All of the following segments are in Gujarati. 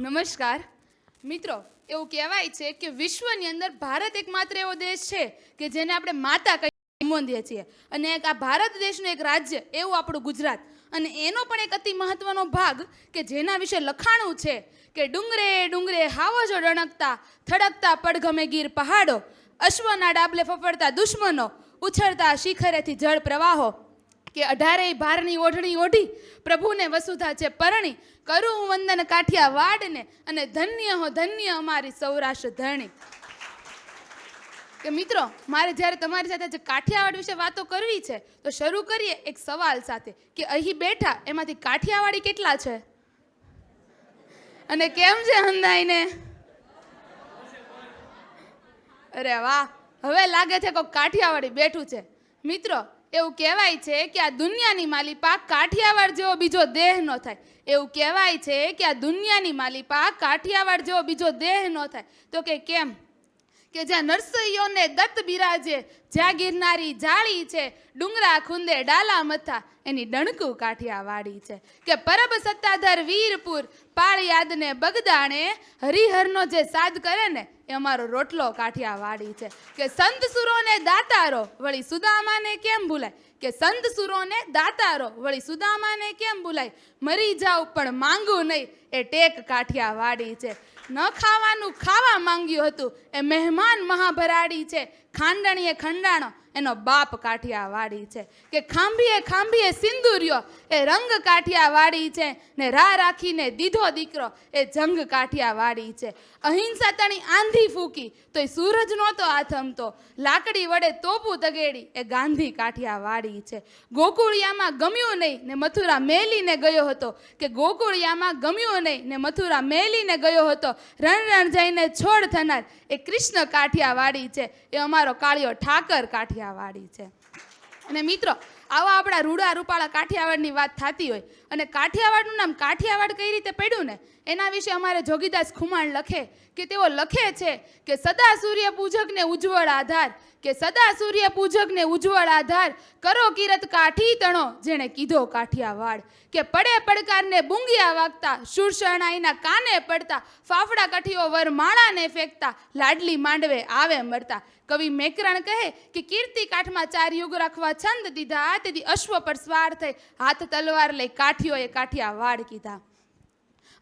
નમસ્કાર. મિત્રો, એવું કહેવાય છે કે વિશ્વની અંદર ભારત એકમાત્ર એવો દેશ છે કે જેને આપણે માતા કહી સંબોધીએ છીએ. અને એક આ ભારત દેશનું એક રાજ્ય, એવું આપણું ગુજરાત. અને એનો પણ એક અતિ મહત્વનો ભાગ કે જેના વિશે લખાણું છે કે ડુંગરે ડુંગરે હાવજો ડણકતા, થડકતા પડઘમે ગીર પહાડો, અશ્વના ડાબલે ફફડતા દુશ્મનો, ઉછળતા શિખરેથી જળ પ્રવાહો કે અઢારેય ભારની ઓઢણી ઓઢી પ્રભુને વસુધા છે પરણી. કરું હું વંદન કાઠિયા વાડને અને ધન્ય હો ધન્ય અમારી સૌરાષ્ટ્ર ધરણી. કે મિત્રો, મારે જ્યારે તમારી સાથે જે કાઠિયાવાડ વિશે વાતો કરવી છે, તો શરૂ કરીએ એક સવાલ સાથે કે અહીં બેઠા એમાંથી કાઠિયાવાડી કેટલા છે? અને કેમ છે હંદાઈને? અરે વાહ, હવે લાગે છે કોઈ કાઠિયાવાડી બેઠું છે. મિત્રો એવું કહેવાય છે કે આ દુનિયાની માલિપા કાઠિયાવાડ જેવો બીજો દેહ ન થાય. એવું કહેવાય છે કે આ દુનિયાની માલિપા કાઠિયાવાડ જેવો બીજો દેહ ન થાય. તો કે કેમ? કે જ્યાં નરસૈયોને દત્ત બિરાજે, જ્યાં ગિરનારી જાળી છે, ડુંગરા ખુંદે, ડાલા મથા, એની ડણકું કાઠિયાવાડી છે. કે પરબ સત્તાધર વીરપુર, પાળિયાદને બગદાણે, હરિહરનો જે સાદ કરે ને એ અમારો રોટલો કાઠિયાવાડી છે. કે સંત સુરોને દાતારો, વળી સુદામાને કેમ ભૂલાય? કે સંત સુરોને દાતારો, વળી સુદામાને કેમ ભૂલાય? મરી જાવ પણ માંગુ નહીં. એ ટેક કાઠિયાવાડી છે. ન ખાવાનું ખાવા માંગ્યું હતું, એ મહેમાન મહાભરાડી છે. ખાંડણીએ ખંડાણો, એનો બાપ કાઠિયાવાડી છે. કે ખાંભીએ ખાંભીએ સિંદુર્યો, એ રંગ કાઠિયાવાડી છે. ને રાહ રાખીને દીધો દીકરો, એ જંગ કાઠિયાવાડી છે. અહિંસા તણી આંધી ફૂકી એ સૂરજ નહોતો આથમતો. લાકડી વડે તોપું તગેડી, એ ગાંધી કાઠિયાવાડી છે. ગોકુળિયામાં ગમ્યું નહીં, ને મથુરા મેલીને ગયો હતો. કે ગોકુળિયામાં ગમ્યું નહીં ને મથુરા મેલીને ગયો હતો. રણ રણ જઈને છોડ થનાર એ કૃષ્ણ કાઠિયાવાડી છે. એ અમારો કાળિયો ઠાકર કાઠિયાવાડી છે. અને મિત્રો, આવા આપણા રૂડા રૂપાળા કાઠિયાવાડની વાત થતી હોય અને કાઠિયાવાડનું નામ કાઠિયાવાડ કઈ રીતે પડ્યું ને? એના વિશે અમારે જોગીદાસ ખુમાણ લખે કે તેઓ લખે છે કે સદા સૂર્ય પૂજકને ઉજ્જવળ આધાર, કે સદા સૂર્ય પૂજકને ઉજ્જવળ આધાર, કરો કિરત કાઠી તણો જેણે કીધો કાઠિયાવાડ કે પડે પડકારને બુંગિયા વાગતા, શૂરશરણાઈના કાને પડતા, ફાફડા કઠીઓ વર માળાને ફેંકતા, લાડલી માંડવે આવે મરતા. કવિ મેકરણ કહે કે કીર્તિ કાઠમાં ચાર યુગ રાખવા છંદ દીધા, તેથી અશ્વ પર સ્વાર થઈ હાથ તલવાર લઈ કાઠીઓએ કાઠિયાવાડ કીધા.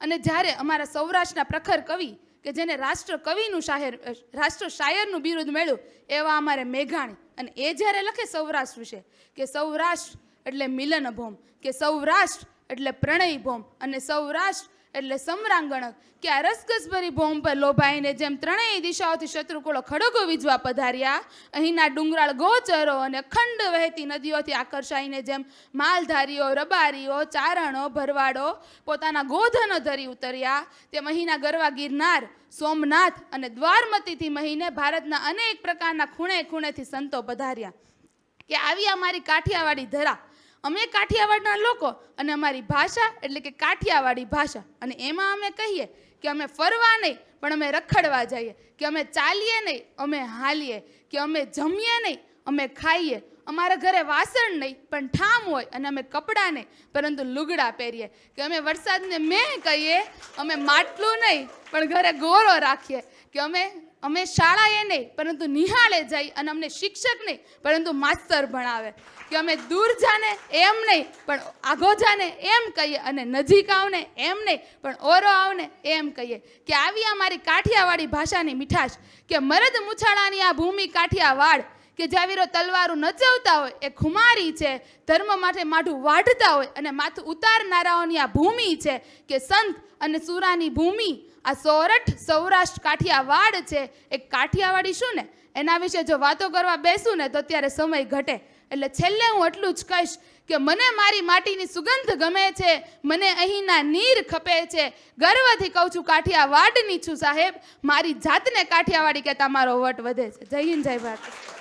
અને જ્યારે અમારા સૌરાષ્ટ્રના પ્રખર કવિ કે જેને રાષ્ટ્ર કવિનું શાયર રાષ્ટ્ર શાયરનું બિરુદ મળ્યું, એવા અમારે મેઘાણી. અને એ જ્યારે લખે સૌરાષ્ટ્ર વિશે, કે સૌરાષ્ટ્ર એટલે મિલન ભોમ કે સૌરાષ્ટ્ર એટલે પ્રણય ભોમ અને સૌરાષ્ટ્ર એટલે સમરાંગણક કે આ રસગસભરી ભૂમ પર લોભાઈને જેમ ત્રણેય દિશાઓથી શત્રુકુળો ખડગો વીજવા પધાર્યા, અહીંના ડુંગરાળ ગોચરો અને ખંડ વહેતી નદીઓથી આકર્ષાઈને જેમ માલધારીઓ, રબારીઓ, ચારણો, ભરવાડો પોતાના ગોધનો ધરી ઉતર્યા, તેમ અહીંના ગરવા ગિરનાર, સોમનાથ અને દ્વારમતીથી મહીને ભારતના અનેક પ્રકારના ખૂણે ખૂણેથી સંતો પધાર્યા. કે આવી અમારી કાઠિયાવાડી ધરા અમે કાઠિયાવાડના લોકો અને અમારી ભાષા એટલે કે કાઠિયાવાડી ભાષા. અને એમાં અમે કહીએ કે અમે ફરવા નહીં, પણ અમે રખડવા જઈએ. કે અમે ચાલીએ નહીં, અમે હાલીએ. કે અમે જમીએ નહીં, અમે ખાઈએ. અમારા ઘરે વાસણ નહીં, પણ ઠામ હોય અને અમે કપડાં નહીં, પરંતુ લુગડા પહેરીએ. કે અમે વરસાદને મેં કહીએ, અમે માટલું નહીં, પણ ઘરે ગોરો રાખીએ. કે અમે અમે શાળાએ નહીં, પરંતુ નિહાળે જઈ અને અમને શિક્ષક નહીં, પરંતુ માસ્તર ભણાવે. કે અમે દૂર જાને એમ નહીં, પણ આગો જાને એમ કહીએ અને નજીક આવને એમ નહીં, પણ ઓરો આવને એમ કહીએ. કે આવી અમારી કાઠિયાવાડી ભાષાની મીઠાશ. કે મરદ મુછાળાની આ ભૂમિ કાઠિયાવાડ. કે જાવીરો તલવારું નચવતા હોય, એ ખુમારી છે, ધર્મ માટે માઠું વાઢતા હોય અને માથું ઉતારનારાઓની આ ભૂમિ છે કે સંત અને સુરાની ભૂમિ. આ સોરઠ સૌરાષ્ટ્ર કાઠિયાવાડ છે. એ કાઠિયાવાડી શું ને? એના વિશે જો વાતો કરવા બેસું ને તો ત્યારે સમય ઘટે. એટલે છેલ્લે હું એટલું જ કહીશ કે મને મારી માટીની સુગંધ ગમે છે, મને અહીંના નીર ખપે છે. ગર્વથી કહું છું કાઠિયાવાડની છું સાહેબ, મારી જાતને કાઠિયાવાડી કહેતા મારો વટ વધે છે. જય હિન્દ, જય ભારત.